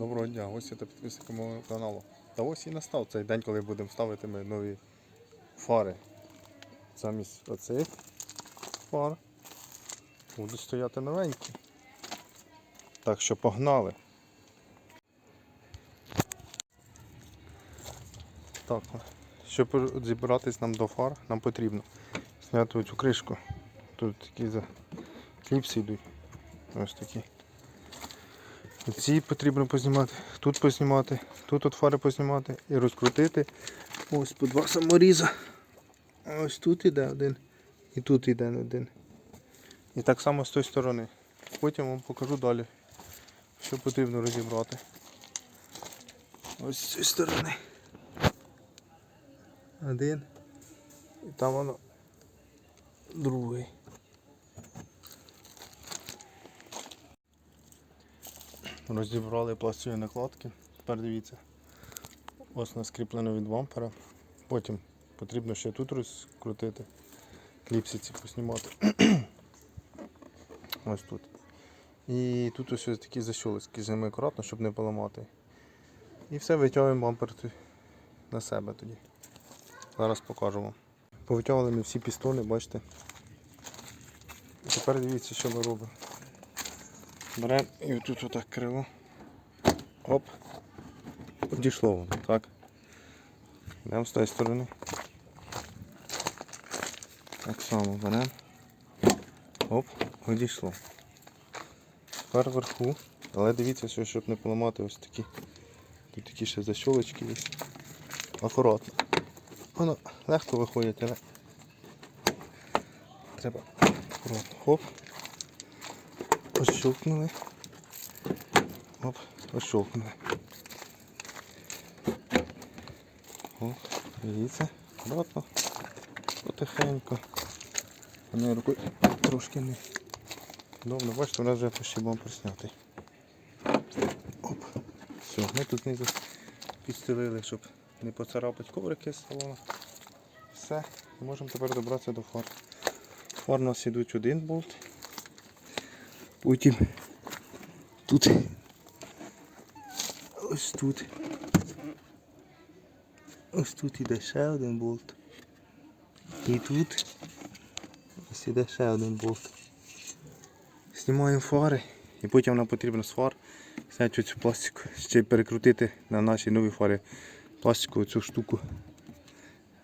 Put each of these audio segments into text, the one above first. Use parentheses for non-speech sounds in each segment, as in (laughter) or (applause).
Доброго дня, гості та підписники мого каналу. Та ось і настав цей день, коли будемо ставити ми нові фари. Замість оцих фар будуть стояти новенькі. Так що погнали. Так, щоб зібратись нам до фар, нам потрібно зняти цю кришку. Тут такі кліпси йдуть. Ось такі. Ці потрібно познімати, тут познімати, тут от фари познімати і розкрутити. Ось по два саморіза. Ось тут іде один і тут іде один. І так само з тої сторони. Потім вам покажу далі, що потрібно розібрати. Ось з цієї сторони. Один. І там воно другий. Розібрали пластові накладки. Тепер дивіться. Ось нас скріплено від бампера. Потім потрібно ще тут розкрутити. Кліпсиці поснімати. (clears throat) ось тут. І тут ось ось такі защолочки з ними акуратно, щоб не поламати. І все витягуємо бампер на себе тоді. Зараз покажу вам. Повитягували ми всі пістони, бачите. І тепер дивіться, що ми робимо. Беремо і тут отак криво. Оп. Одійшло воно, так. Йдемо з тієї сторони. Так само беремо. Оп, одійшло. Тепер вверху. Але дивіться, що, щоб не поламати ось такі. Тут такі ще защолочки є. Акуратно. Воно легко виходить, але треба. Хоп. Ощелкнули. Оп, ощелкнули. Оп, дивіться, акуратно, потихеньку. Одною рукою трошки не. Добре, бачите, у нас вже почти бампер знятий. Оп. Все, ми тут знизу підстелили, щоб не поцарапати коврики з салону. Все, можемо тепер добратися до фар. Фар у нас ідуть один болт. Потім тут ось тут. Ось тут іде ще один болт. І тут ось іде ще один болт. Знімаємо фари і потім нам потрібно з фар зняти цю пластику, ще перекрутити на нашій новій фарі пластикову цю штуку,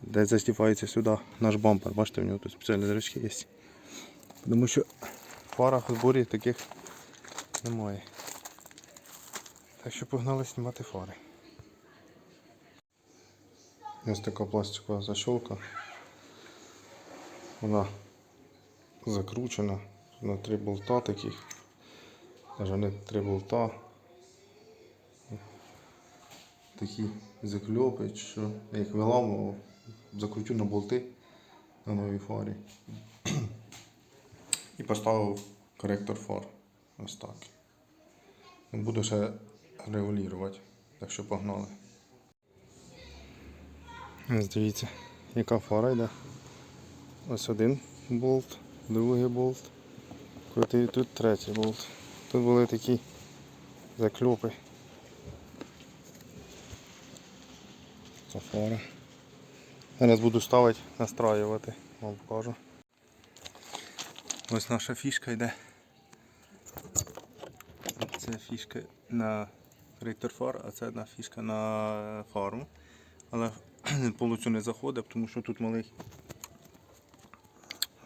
де застіпається сюди наш бампер. Бачите, в нього тут спеціальні дорожки є. Тому що в фарах зборі таких немає. Так що погнали знімати фари. Ось така пластикова защолка. Вона закручена на три болта таких. Навіть не три болта. Такі закльопи, що я їх виламував, закрутю на болти на новій фарі. І поставив коректор фар. Ось так. Буду ще регулювати. Так що погнали. Ось дивіться, яка фара йде. Ось один болт, другий болт. Крутий тут третій болт. Тут були такі закльопи. Це фара. Зараз буду ставити, настраювати, вам покажу. Ось наша фішка йде. Це фішка на коректор а це одна фішка на фарму. Але (clears throat) повністю не заходить, тому що тут малий.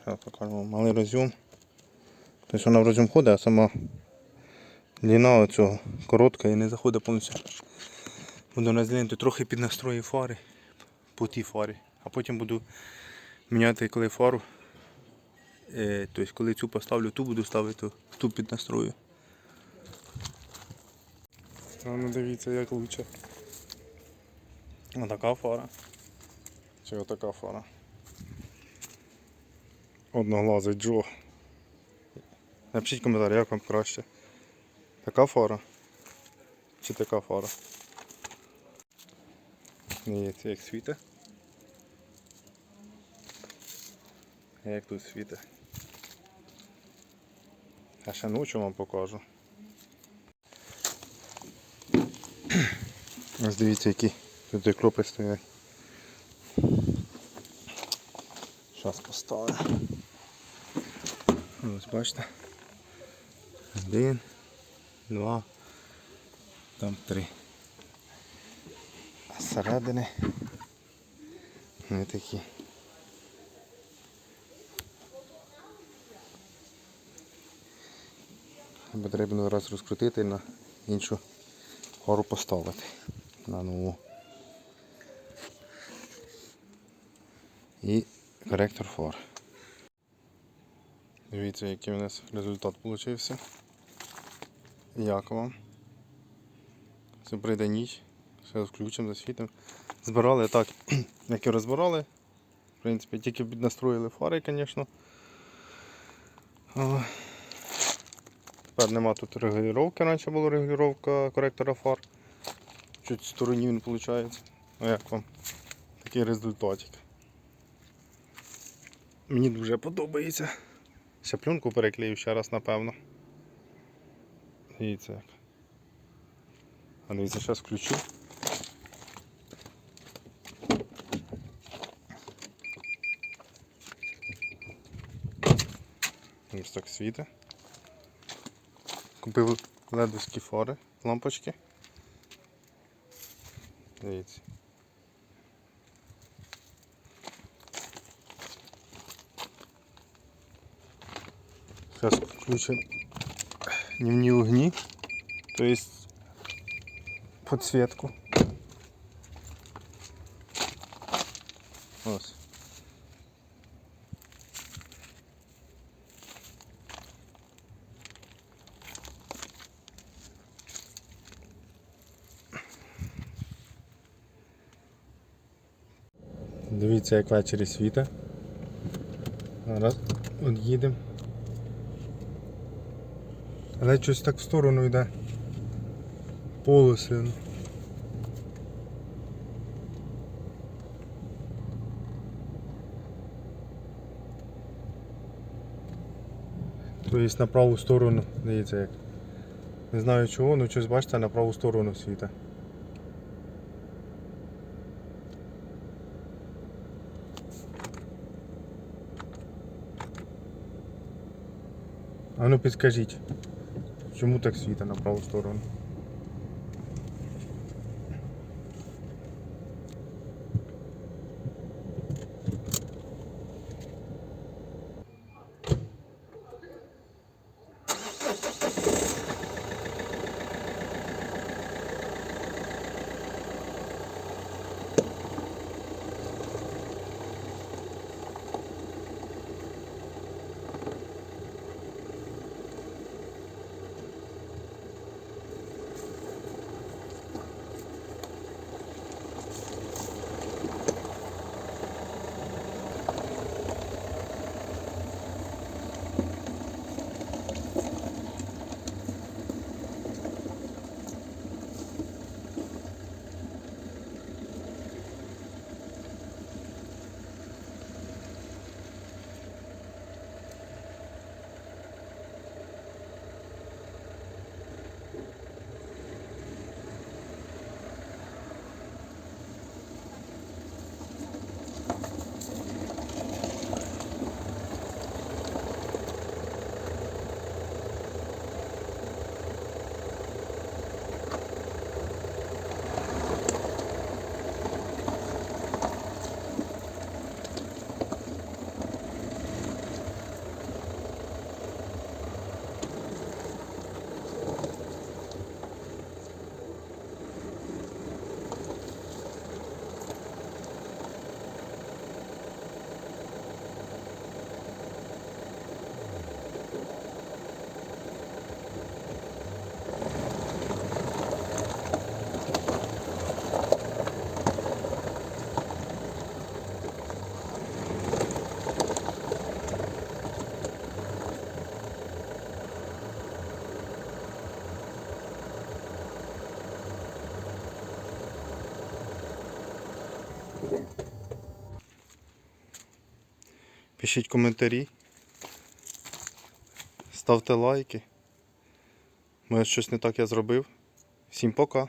Зараз покажу малий розйом. Тобто вона в розйом ходить, а сама длина оцього коротка і не заходить повністю. Буду розділити трохи під настрої фари по тій фарі. А потім буду міняти коли фару. Е, тобто коли цю поставлю, ту буду ставити, ту під настрою. А ну дивіться як лучше. Отака фара. Чи отака фара. Одноглазий Джо. Напишіть коментар, як вам краще. Така фара. Чи така фара? Ні, це як світа. Як тут світа? А ще ночі вам покажу. (clears throat) Ось дивіться, які тут і кропи стоять. Зараз поставимо. Ось бачите. Один, два, там три. А зсередини не такі. Потрібно зараз розкрутити на іншу гору поставити. На нову. І коректор фар. Дивіться, який у нас результат вийшов. Як вам? Це прийде ніч. Все включимо, засвітимо. Збирали так, (clears throat) як і розбирали. В принципі, тільки піднастроїли фари, звісно. Тепер нема тут регулювання. Раніше була регулювання коректора фар. Чуть в стороні він виходить. Ну як вам? Такий результатик. Мені дуже подобається. Ще пленку переклею ще раз, напевно. Дивіться як. А дивіться, зараз включу. Ось так світить. Купив ледовські фори, лампочки. Дивіться. Сейчас включим дневні огні, то есть Дивіться, як ввечері світа. Зараз от. Але щось так в сторону йде. Полоси. ну. Тобто на праву сторону, дивіться як. Не знаю чого, але щось бачите, на праву сторону світа. А ну підскажіть, чому так світа на праву сторону? Пишіть коментарі. Ставте лайки. Може щось не так я зробив. Всім пока.